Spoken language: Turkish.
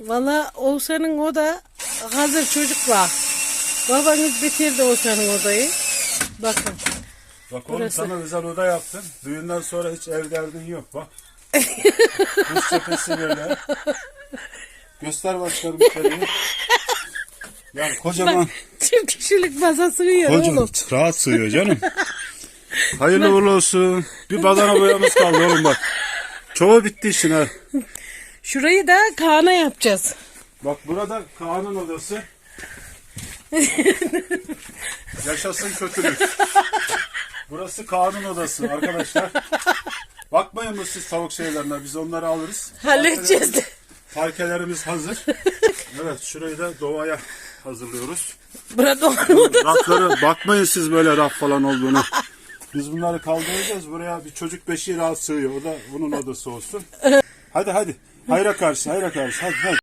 Valla Oğuzhan'ın o da hazır çocuk var. Babanız bitirdi Oğuzhan'ın odayı. Bakın. Bak oğlum Burası. sana özel oda yaptım. Düğünden sonra hiç ev derdin yok bak. Buz cephesi böyle. Göster başkanım içeriği. Yani kocaman. Çift kişilik masa sığıyor Kocaman. oğlum. Rahat sığıyor canım. Hayırlı uğurlu olsun. Bir badana boyamız kaldı oğlum bak. Çoğu bitti işin ha. Şurayı da Kaan'a yapacağız. Bak burada Kaan'ın odası. Yaşasın kötülük. Burası Kaan'ın odası arkadaşlar. Bakmayın mı siz tavuk şeylerine biz onları alırız. Halledeceğiz de. Parkelerimiz hazır. Evet şurayı da doğaya hazırlıyoruz. Burada Rafları bakmayın siz böyle raf falan olduğunu. Biz bunları kaldıracağız. Buraya bir çocuk beşiği rahat sığıyor. O da bunun odası olsun. Hadi hadi. Hayra karşı, hayra karşı. Hadi hadi.